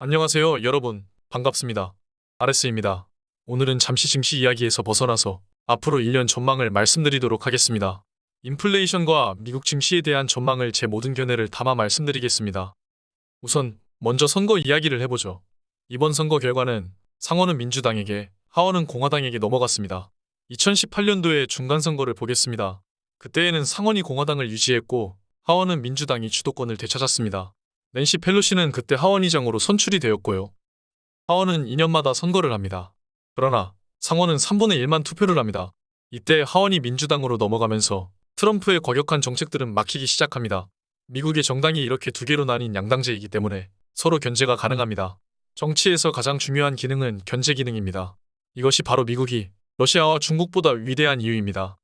안녕하세요, 여러분. 반갑습니다. 아레스입니다. 오늘은 잠시 증시 이야기에서 벗어나서 앞으로 1년 전망을 말씀드리도록 하겠습니다. 인플레이션과 미국 증시에 대한 전망을 제 모든 견해를 담아 말씀드리겠습니다. 우선 먼저 선거 이야기를 해보죠. 이번 선거 결과는 상원은 민주당에게, 하원은 공화당에게 넘어갔습니다. 2018년도에 중간선거를 보겠습니다. 그때에는 상원이 공화당을 유지했고 하원은 민주당이 주도권을 되찾았습니다. 낸시 펠로시는 그때 하원의장으로 선출이 되었고요. 하원은 2년마다 선거를 합니다. 그러나 상원은 3분의 1만 투표를 합니다. 이때 하원이 민주당으로 넘어가면서 트럼프의 과격한 정책들은 막히기 시작합니다. 미국의 정당이 이렇게 두 개로 나뉜 양당제이기 때문에 서로 견제가 가능합니다. 정치에서 가장 중요한 기능은 견제 기능입니다. 이것이 바로 미국이 러시아와 중국보다 위대한 이유입니다.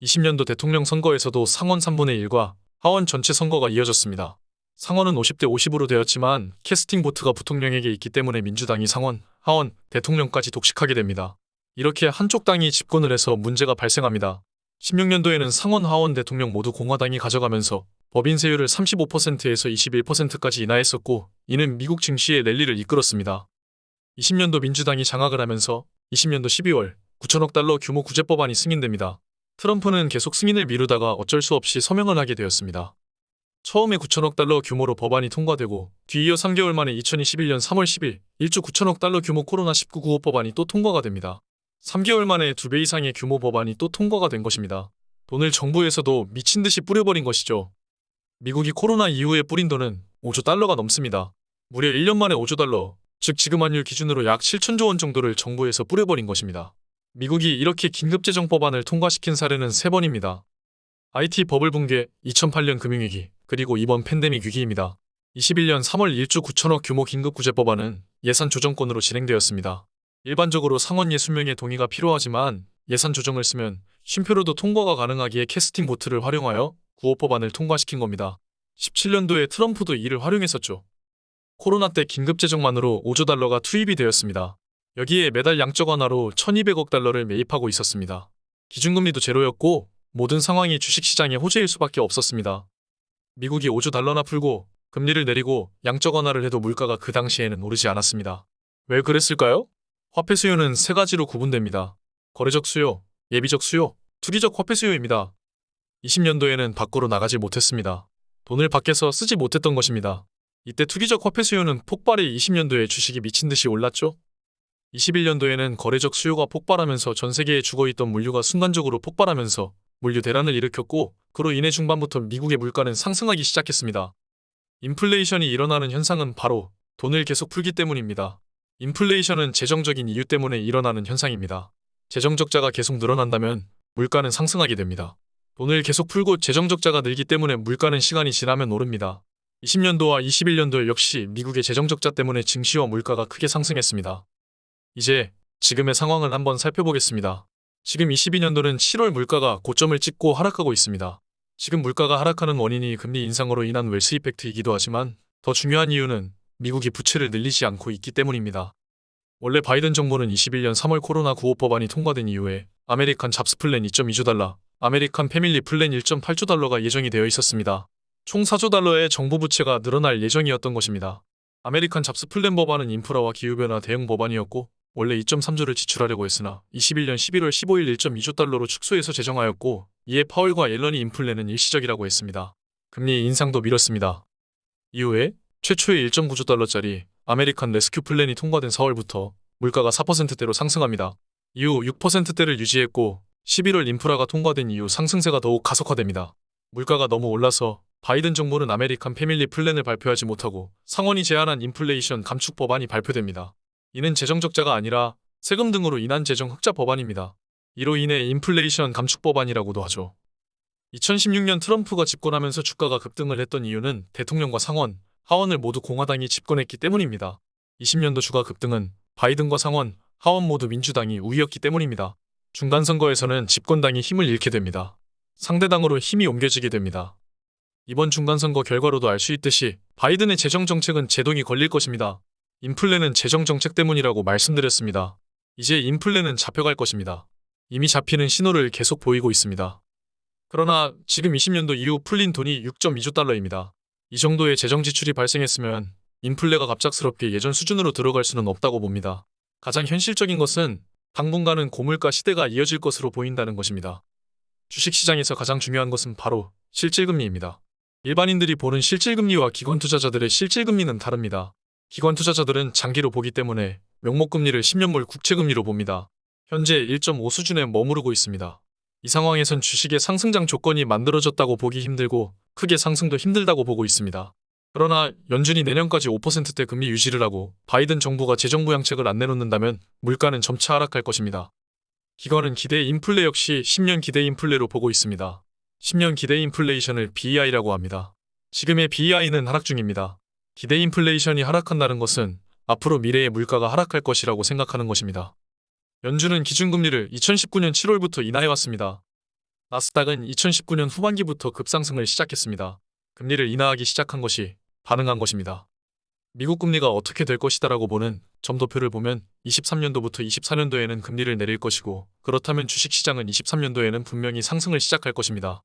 20년도 대통령 선거에서도 상원 3분의 1과 하원 전체 선거가 이어졌습니다. 상원은 50대 50으로 되었지만 캐스팅 보트가 부통령에게 있기 때문에 민주당이 상원, 하원, 대통령까지 독식하게 됩니다. 이렇게 한쪽 당이 집권을 해서 문제가 발생합니다. 16년도에는 상원, 하원, 대통령 모두 공화당이 가져가면서 법인 세율을 35%에서 21%까지 인하했었고 이는 미국 증시의 랠리를 이끌었습니다. 20년도 민주당이 장악을 하면서 20년도 12월 9천억 달러 규모 구제법안이 승인됩니다. 트럼프는 계속 승인을 미루다가 어쩔 수 없이 서명을 하게 되었습니다. 처음에 9천억 달러 규모로 법안이 통과되고 뒤이어 3개월 만에 2021년 3월 10일 1조 9천억 달러 규모 코로나19 구호 법안이 또 통과가 됩니다. 3개월 만에 2배 이상의 규모 법안이 또 통과가 된 것입니다. 돈을 정부에서도 미친 듯이 뿌려버린 것이죠. 미국이 코로나 이후에 뿌린 돈은 5조 달러가 넘습니다. 무려 1년 만에 5조 달러, 즉 지금 환율 기준으로 약 7천조 원 정도를 정부에서 뿌려버린 것입니다. 미국이 이렇게 긴급재정 법안을 통과시킨 사례는 3번입니다. IT 버블 붕괴, 2008년 금융위기, 그리고 이번 팬데믹 위기입니다. 21년 3월 1조 9천억 규모 긴급구제법안은 예산 조정권으로 진행되었습니다. 일반적으로 상원 60명의 동의가 필요하지만 예산 조정을 쓰면 쉼표로도 통과가 가능하기에 캐스팅 보트를 활용하여 구호법안을 통과시킨 겁니다. 17년도에 트럼프도 이를 활용했었죠. 코로나 때 긴급재정만으로 5조 달러가 투입이 되었습니다. 여기에 매달 양적 완화로 1200억 달러를 매입하고 있었습니다. 기준금리도 제로였고 모든 상황이 주식시장의 호재일 수밖에 없었습니다. 미국이 5조 달러나 풀고 금리를 내리고 양적 완화를 해도 물가가 그 당시에는 오르지 않았습니다. 왜 그랬을까요? 화폐 수요는 세 가지로 구분됩니다. 거래적 수요, 예비적 수요, 투기적 화폐 수요입니다. 20년도에는 밖으로 나가지 못했습니다. 돈을 밖에서 쓰지 못했던 것입니다. 이때 투기적 화폐 수요는 폭발해 20년도에 주식이 미친 듯이 올랐죠? 21년도에는 거래적 수요가 폭발하면서 전 세계에 죽어있던 물류가 순간적으로 폭발하면서 물류 대란을 일으켰고 그로 인해 중반부터 미국의 물가는 상승하기 시작했습니다. 인플레이션이 일어나는 현상은 바로 돈을 계속 풀기 때문입니다. 인플레이션은 재정적인 이유 때문에 일어나는 현상입니다. 재정 적자가 계속 늘어난다면 물가는 상승하게 됩니다. 돈을 계속 풀고 재정 적자가 늘기 때문에 물가는 시간이 지나면 오릅니다. 20년도와 21년도 역시 미국의 재정 적자 때문에 증시와 물가가 크게 상승했습니다. 이제 지금의 상황을 한번 살펴보겠습니다. 지금 22년도는 7월 물가가 고점을 찍고 하락하고 있습니다. 지금 물가가 하락하는 원인이 금리 인상으로 인한 웰스 이펙트이기도 하지만 더 중요한 이유는 미국이 부채를 늘리지 않고 있기 때문입니다. 원래 바이든 정부는 21년 3월 코로나 구호 법안이 통과된 이후에 아메리칸 잡스 플랜 2.2조 달러, 아메리칸 패밀리 플랜 1.8조 달러가 예정이 되어 있었습니다. 총 4조 달러의 정부 부채가 늘어날 예정이었던 것입니다. 아메리칸 잡스 플랜 법안은 인프라와 기후변화 대응 법안이었고 원래 2.3조를 지출하려고 했으나 21년 11월 15일 1.2조 달러로 축소해서 제정하였고 이에 파월과 옐런이 인플레는 일시적이라고 했습니다. 금리 인상도 미뤘습니다. 이후에 최초의 1.9조 달러짜리 아메리칸 레스큐 플랜이 통과된 4월부터 물가가 4%대로 상승합니다. 이후 6%대를 유지했고 11월 인프라가 통과된 이후 상승세가 더욱 가속화됩니다. 물가가 너무 올라서 바이든 정부는 아메리칸 패밀리 플랜을 발표하지 못하고 상원이 제안한 인플레이션 감축 법안이 발표됩니다. 이는 재정 적자가 아니라 세금 등으로 인한 재정 흑자 법안입니다. 이로 인해 인플레이션 감축 법안이라고도 하죠. 2016년 트럼프가 집권하면서 주가가 급등을 했던 이유는 대통령과 상원, 하원을 모두 공화당이 집권했기 때문입니다. 20년도 주가 급등은 바이든과 상원, 하원 모두 민주당이 우위였기 때문입니다. 중간 선거에서는 집권당이 힘을 잃게 됩니다. 상대당으로 힘이 옮겨지게 됩니다. 이번 중간 선거 결과로도 알 수 있듯이 바이든의 재정 정책은 제동이 걸릴 것입니다. 인플레는 재정 정책 때문이라고 말씀드렸습니다. 이제 인플레는 잡혀갈 것입니다. 이미 잡히는 신호를 계속 보이고 있습니다. 그러나 지금 20년도 이후 풀린 돈이 6.2조 달러입니다. 이 정도의 재정 지출이 발생했으면 인플레가 갑작스럽게 예전 수준으로 들어갈 수는 없다고 봅니다. 가장 현실적인 것은 당분간은 고물가 시대가 이어질 것으로 보인다는 것입니다. 주식시장에서 가장 중요한 것은 바로 실질금리입니다. 일반인들이 보는 실질금리와 기관 투자자들의 실질금리는 다릅니다. 기관 투자자들은 장기로 보기 때문에 명목금리를 10년물 국채금리로 봅니다. 현재 1.5 수준에 머무르고 있습니다. 이 상황에선 주식의 상승장 조건이 만들어졌다고 보기 힘들고 크게 상승도 힘들다고 보고 있습니다. 그러나 연준이 내년까지 5%대 금리 유지를 하고 바이든 정부가 재정 부양책을 안 내놓는다면 물가는 점차 하락할 것입니다. 기관은 기대 인플레 역시 10년 기대 인플레로 보고 있습니다. 10년 기대 인플레이션을 BEI라고 합니다. 지금의 BEI는 하락 중입니다. 기대 인플레이션이 하락한다는 것은 앞으로 미래의 물가가 하락할 것이라고 생각하는 것입니다. 연준은 기준금리를 2019년 7월부터 인하해왔습니다. 나스닥은 2019년 후반기부터 급상승을 시작했습니다. 금리를 인하하기 시작한 것이 반응한 것입니다. 미국 금리가 어떻게 될 것이다라고 보는 점도표를 보면 23년도부터 24년도에는 금리를 내릴 것이고 그렇다면 주식시장은 23년도에는 분명히 상승을 시작할 것입니다.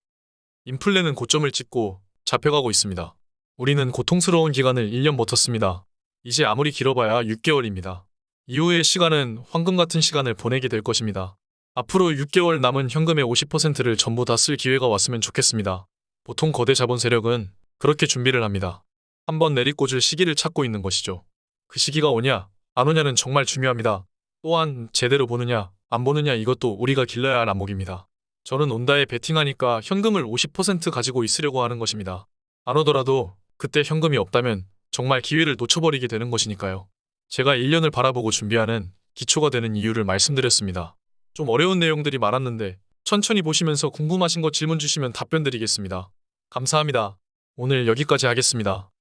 인플레는 고점을 찍고 잡혀가고 있습니다. 우리는 고통스러운 기간을 1년 버텼습니다. 이제 아무리 길어봐야 6개월입니다. 이후의 시간은 황금 같은 시간을 보내게 될 것입니다. 앞으로 6개월 남은 현금의 50%를 전부 다 쓸 기회가 왔으면 좋겠습니다. 보통 거대 자본 세력은 그렇게 준비를 합니다. 한번 내리꽂을 시기를 찾고 있는 것이죠. 그 시기가 오냐, 안 오냐는 정말 중요합니다. 또한 제대로 보느냐, 안 보느냐 이것도 우리가 길러야 할 안목입니다. 저는 온다에 베팅하니까 현금을 50% 가지고 있으려고 하는 것입니다. 안 오더라도 그때 현금이 없다면 정말 기회를 놓쳐버리게 되는 것이니까요. 제가 1년을 바라보고 준비하는 기초가 되는 이유를 말씀드렸습니다. 좀 어려운 내용들이 많았는데 천천히 보시면서 궁금하신 거 질문 주시면 답변 드리겠습니다. 감사합니다. 오늘 여기까지 하겠습니다.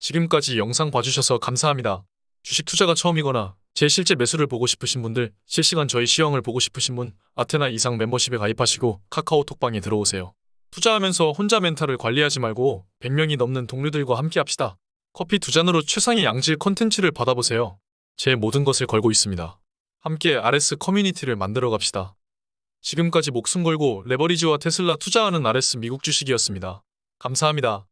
지금까지 영상 봐주셔서 감사합니다. 주식 투자가 처음이거나 제 실제 매수를 보고 싶으신 분들, 실시간 저희 시황을 보고 싶으신 분, 아테나 이상 멤버십에 가입하시고 카카오톡방에 들어오세요. 투자하면서 혼자 멘탈을 관리하지 말고 100명이 넘는 동료들과 함께 합시다. 커피 두 잔으로 최상의 양질 컨텐츠를 받아보세요. 제 모든 것을 걸고 있습니다. 함께 RS 커뮤니티를 만들어 갑시다. 지금까지 목숨 걸고 레버리지와 테슬라 투자하는 RS 미국 주식이었습니다. 감사합니다.